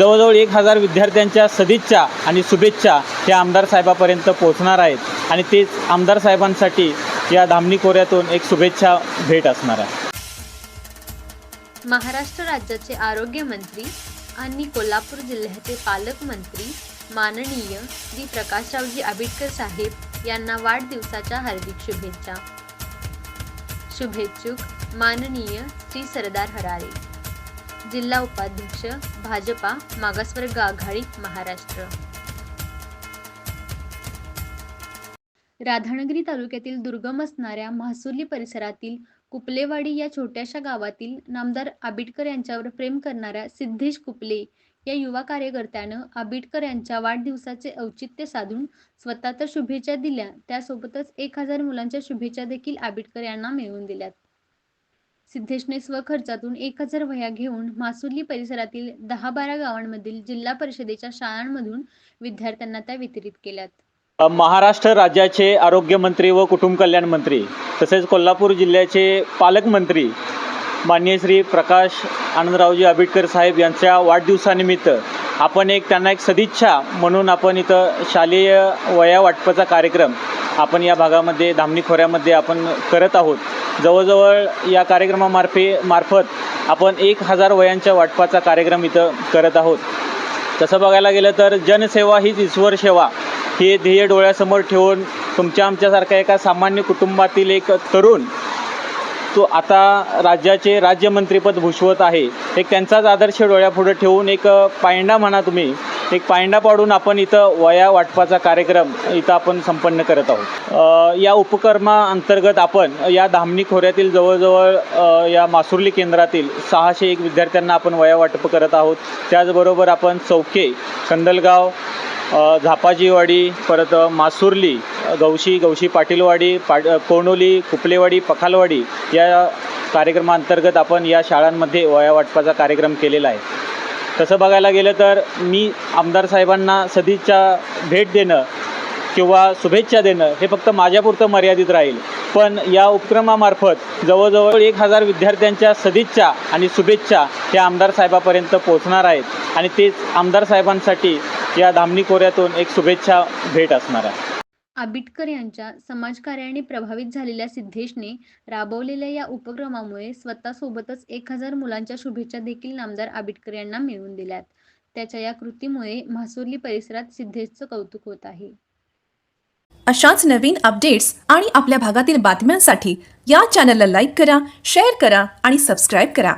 जवळजवळ एक हजार विद्यार्थ्यांच्या सदिच्छा आणि शुभेच्छा या आमदार साहेबापर्यंत पोहोचणार आहेत. आणि तेच आमदार साहेबांसाठी या धामणी कोऱ्यातून एक शुभेच्छा भेट असणार आहे. महाराष्ट्र राज्याचे आरोग्यमंत्री आणि कोल्हापूर जिल्ह्याचे पालकमंत्री माननीय श्री प्रकाशरावजी आंबेडकर साहेब यांना वाढदिवसाच्या हार्दिक शुभेच्छा. शुभेच्छुक माननीय श्री सरदार हराळे जिल्हा उपाध्यक्ष भाजपा मागासवर्ग आघाडी महाराष्ट्र. राधानगरी तालुक्यातील दुर्गम असणाऱ्या महसुली परिसरातील कुपलेवाडी या छोट्याशा गावातील नामदार आबिटकर यांच्यावर प्रेम करणाऱ्या सिद्धेश कुपले या युवा कार्यकर्त्यानं आबिटकर यांच्या वाढदिवसाचे औचित्य साधून स्वतः तर शुभेच्छा दिल्या. त्यासोबतच एक हजार मुलांच्या शुभेच्छा देखील आबिटकर यांना मिळवून दिल्यात. सिद्धेशने स्वखर्चातून एक हजार वह्या घेऊन मासुली परिसरातील दहा बारा गावांमधील जिल्हा परिषदेच्या शाळांमधून विद्यार्थ्यांना त्या वितरित केल्यात. महाराष्ट्र राज्याचे आरोग्यमंत्री व कुटुंब कल्याण मंत्री तसेच कोल्हापूर जिल्ह्याचे पालकमंत्री मान्य श्री प्रकाश आनंदरावजी आंबेडकर साहेब यांच्या वाढदिवसानिमित्त आपण एक त्यांना एक सदिच्छा म्हणून आपण इथं शालेय वया वाटपाचा कार्यक्रम आपण या भागामध्ये धामणी खोऱ्यामध्ये आपण करत आहोत. जवळजवळ या कार्यक्रमामार्फे मार्फत आपण एक हजार वयांच्या वाटपाचा कार्यक्रम इथं करत आहोत. तसं बघायला गेलं तर जनसेवा हीच ईश्वर सेवा. हे ध्येय डोळ्यासमोर ठेवून तुमच्या आमच्यासारख्या एका सामान्य कुटुंबातील एक तरुण तो आता राज्याचे राज्यमंत्रीपद भूषवत आहे एक त्यांचाच आदर्श डोळ्यापुढे ठेवून एक पायंडा म्हणा तुम्ही एक पायंडा पाडून आपण इथं वया वाटपाचा कार्यक्रम इथं आपण संपन्न करत आहोत. या उपक्रमा अंतर्गत आपण या धामणी खोऱ्यातील जवळजवळ या मासुर्ली केंद्रातील सहाशे एक विद्यार्थ्यांना आपण वया वाटप करत आहोत. त्याचबरोबर आपण चौके कंदलगाव झापाजीवाडी परत मासुर्ली गवशी गवशी पाटीलवाडी पाट कोणोली कुपलेवाडी पखालवाडी या कार्यक्रमाअंतर्गत आपण या शाळांमध्ये वया वाटपाचा कार्यक्रम केलेला आहे. तसं बघायला गेलं तर मी आमदार साहेबांना सदिच्छा भेट देणं किंवा शुभेच्छा देणं हे फक्त माझ्यापुरतं मर्यादित राहील. पण या उपक्रमामार्फत जवळजवळ एक हजार विद्यार्थ्यांच्या सदिच्छा आणि शुभेच्छा ह्या आमदार साहेबापर्यंत पोहोचणार आहेत आणि तेच आमदार साहेबांसाठी या धामणी कोऱ्यातून एक शुभेच्छा भेट असणार आहे. आबिटकर यांच्या समाजकार्याने प्रभावित झालेल्या सिद्धेशने राबवलेल्या या उपक्रमामुळे स्वतःसोबतच एक हजार मुलांच्या शुभेच्छा देखील नामदार आबिटकर यांना मिळवून दिल्यात. त्याच्या या कृतीमुळे म्हासुर्ली परिसरात सिद्धेशचं कौतुक होत आहे. अशाच नवीन अपडेट्स आणि आपल्या भागातील बातम्यांसाठी या चॅनलला लाईक करा शेअर करा आणि सबस्क्राईब करा.